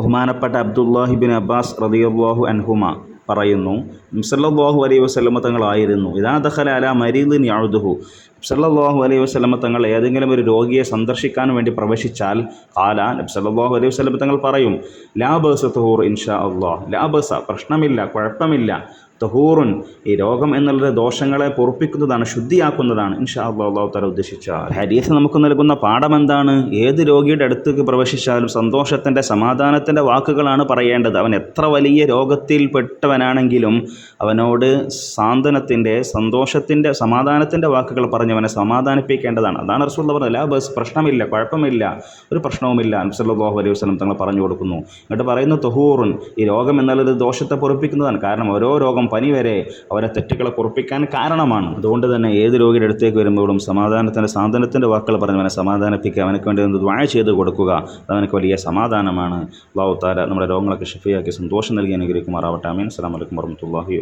ബഹുമാനപ്പെട്ട അബ്ദുല്ലാഹിബിൻ അബ്ബാസ് റതിയല്ലാഹു അൻഹുമ പറയുന്നു സല്ലല്ലാഹു അലൈഹി വസല്ലമ തങ്ങളായിരുന്നു ഇതാ ദഖല അല മരീദിൻ യഅുദുഹു. സല്ലല്ലാഹു അലൈഹി വസല്ലമ തങ്ങൾ ഏതെങ്കിലും ഒരു രോഗിയെ സന്ദർശിക്കാൻ വേണ്ടി പ്രവേശിച്ചാൽ കാല നബി സല്ലല്ലാഹു അലൈഹി വസല്ലമ തങ്ങൾ പറയും ലാ തുഹൂർ ഇൻഷാ ലാ ബസ പ്രശ്നമില്ല കുഴപ്പമില്ല. തഹൂറുൻ ഈ രോഗം എന്നുള്ളത് ദോഷങ്ങളെ പൊറപ്പിക്കുന്നതാണ് ശുദ്ധിയാക്കുന്നതാണ് ഇൻഷാ അള്ളാഹ് അള്ളാഹു തല ഉദ്ദേശിച്ച ഹരീസ് നമുക്ക് നൽകുന്ന പാഠം എന്താണ്? ഏത് രോഗിയുടെ അടുത്തേക്ക് പ്രവേശിച്ചാലും സന്തോഷത്തിന്റെ സമാധാനത്തിന്റെ വാക്കുകളാണ് പറയേണ്ടത്. അവൻ എത്ര വലിയ രോഗത്തിൽ പെട്ടവനാണെങ്കിലും അവനോട് സാന്ത്വനത്തിന്റെ സന്തോഷത്തിന്റെ സമാധാനത്തിന്റെ വാക്കുകൾ പറഞ്ഞ് അവനെ സമാധാനിപ്പിക്കേണ്ടതാണ്. അതാണ് റസൂള്ള പറഞ്ഞത്. ലാ ബസ് പ്രശ്നമില്ല കുഴപ്പമില്ല ഒരു പ്രശ്നവുമില്ല. അൻസല്ലാഹു അലൈഹി വസ്ലം തങ്ങൾ പറഞ്ഞു കൊടുക്കുന്നു. എന്നിട്ട് പറയുന്നു തൊഹൂറുൻ ഈ രോഗം എന്നുള്ളത് ദോഷത്തെ പൊറപ്പിക്കുന്നതാണ്. കാരണം ഓരോ രോഗം പനി വരെ അവരെ തെറ്റുകളെ പൊറപ്പിക്കാൻ കാരണമാണ്. അതുകൊണ്ട് തന്നെ ഏത് രോഗിയുടെ അടുത്തേക്ക് വരുമ്പോഴും സമാധാനത്തിന്റെ സാന്ത്വനത്തിന്റെ വാക്കുകൾ പറഞ്ഞ് അവനെ സമാധാനിപ്പിക്കുക അവനക്ക് വേണ്ടി ഒന്ന് ദ്വാഴ ചെയ്ത് കൊടുക്കുക. അതവനക്ക് വലിയ സമാധാനമാണ്. അള്ളാഹു താര നമ്മുടെ രോഗങ്ങളൊക്കെ ഷിഫിയാക്കി സന്തോഷം നൽകി അനുഗ്രഹിക്കുമാറാവട്ടെ. അമീൻ അസ്സാം വലൈക്കും വർഹമത്തല്ലാഹി